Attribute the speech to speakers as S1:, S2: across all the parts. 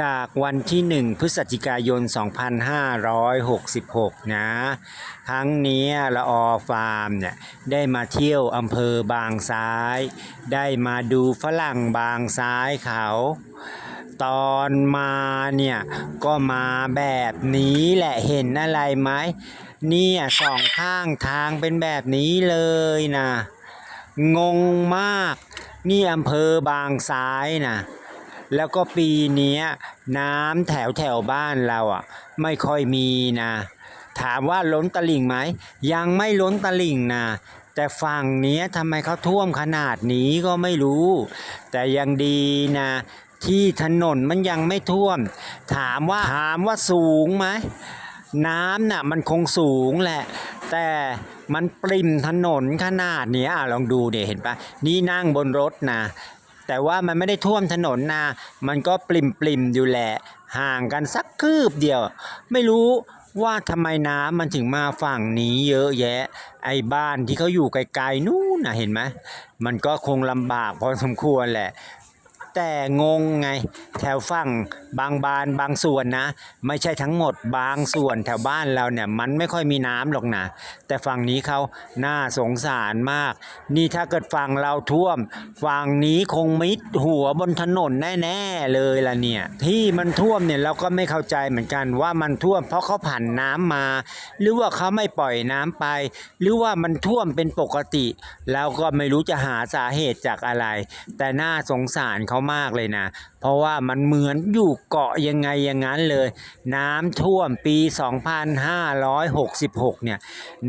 S1: จากวันที่ 1 พฤศจิกายน 2566 นะครั้งนี้ละออฟาร์มเนี่ยได้มาเที่ยวอำเภอบางซ้าย ได้มาดูฝรั่งบางซ้ายเขา ตอนมาเนี่ยก็มาแบบนี้แหละเห็นอะไรไหมเนี่ยสองข้างทางเป็นแบบนี้เลยนะ งงมาก นี่อำเภอบางซ้ายนะ แล้วก็ปีนี้น้ำแถวแถวบ้านเราอะ ไม่ค่อยมีนะ ถามว่าล้นตลิ่งไหม ยังไม่ล้นตลิ่งนะแต่ฝั่งนี้ทำไมเขาท่วมขนาดนี้ก็ไม่รู้ แต่ยังดีนะ ที่ถนนมันยังไม่ท่วม ถามว่าถามว่าสูงไหมน้ำน่ะมันคงสูงแหละ แต่มันปริมถนนขนาดนี้อะลองดูเดี๋ยเห็นปะนี่นั่งบนรถนะ แต่ว่ามันไม่ได้ท่วมถนนนะมันก็ปริมปริมอยู่แหละ ห่างกันสักคืบเดียว ไม่รู้ว่าทำไมน้ำมันถึงมาฝั่งนี้เยอะแยะ ไอ้บ้านที่เขาอยู่ไกลๆนู่นนะเห็นไหมมันก็คงลำบากพอสมควรแหละ แต่งงไง แถวฝั่งบางบานบางส่วนนะ ไม่ใช่ทั้งหมดบางส่วนแถวบ้านเราเนี่ยมันไม่ค่อยมีน้ำหรอกนะแต่ฝั่งนี้เขาน่าสงสารมาก นี่ถ้าเกิดฝั่งเราท่วม ฝั่งนี้คงมิดหัวบนถนนแน่ๆเลยล่ะเนี่ยที่มันท่วมเนี่ยเราก็ไม่เข้าใจเหมือนกันว่ามันท่วมเพราะเขาผ่านน้ำมา หรือว่าเขาไม่ปล่อยน้ำไป หรือว่ามันท่วมเป็นปกติ แล้วก็ไม่รู้จะหาสาเหตุจากอะไร แต่น่าสงสารเขามากเลยนะ เพราะว่ามันเหมือนอยู่เกาะยังไงอย่างนั้นเลย น้ำท่วมปี 2566 เนี่ย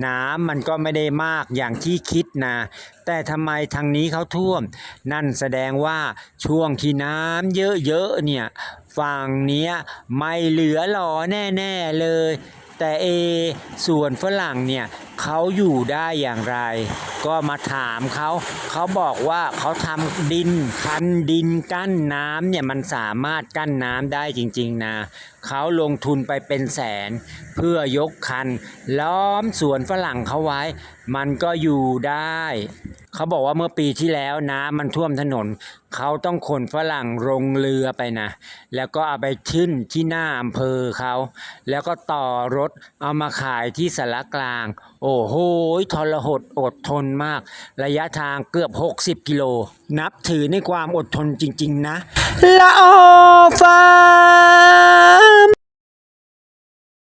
S1: น้ำมันก็ไม่ได้มากอย่างที่คิดนะ แต่ทำไมทางนี้เขาท่วม นั่นแสดงว่าช่วงที่น้ำเยอะๆเนี่ยฝั่งเนี้ยไม่เหลือหลอแน่ ๆ เลย แต่เอส่วนฝรั่งเนี่ยเขาอยู่ได้อย่างไร ก็มาถามเขาเขาบอกว่าเขาทำดินคันดินกั้นน้ำเนี่ยมันสามารถกั้นน้ำได้จริงๆนะเขาลงทุนไปเป็นแสน เพื่อยกคัน ล้อมสวนฝรั่งเขาไว้ มันก็อยู่ได้ เขาบอกว่าเมื่อปีที่แล้วน้ำมันท่วมถนน เขาต้องขนฝรั่งลงเรือไปนะ แล้วก็เอาไปขึ้นที่หน้าอำเภอเขา แล้วก็ต่อรถเอามาขายที่สารกลาง โอ้โหทรหดอดทนมาก ระยะทางเกือบ 60 กิโล นับถือในความอดทนจริง ๆ นะละออฟา